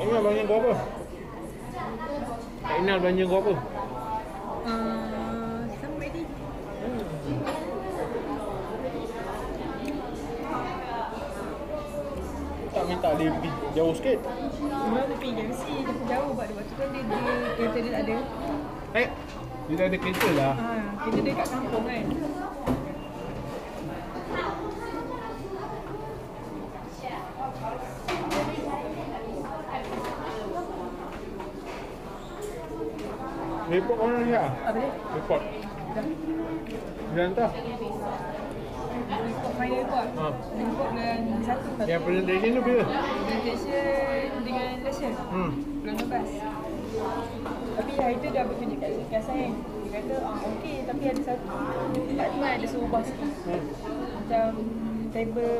Inal belanja kau apa? Kak Inal belanja kau apa? Uh. Tak minta dia pergi jauh sikit. Memang dia pergi JMC, dia pergi jauh sebab dia waktu tu dia, dia kereta dia tak ada. Eh, dia dah ada kereta lah. Ha, kereta dia kat kampung kan. Report mana ni lah? Apa dia? Report. Dah. Dia hantar. Report final report. Ha. Report dengan satu. Yang presentation tu bila? Presentation dengan lesson. Hmm. Bulan 12. Tapi hari tu dia bertunjuk kat, kat saya. Dia kata, ah, okey tapi ada satu. Tak cuma ada suruh ubah sikit. hmm. Macam table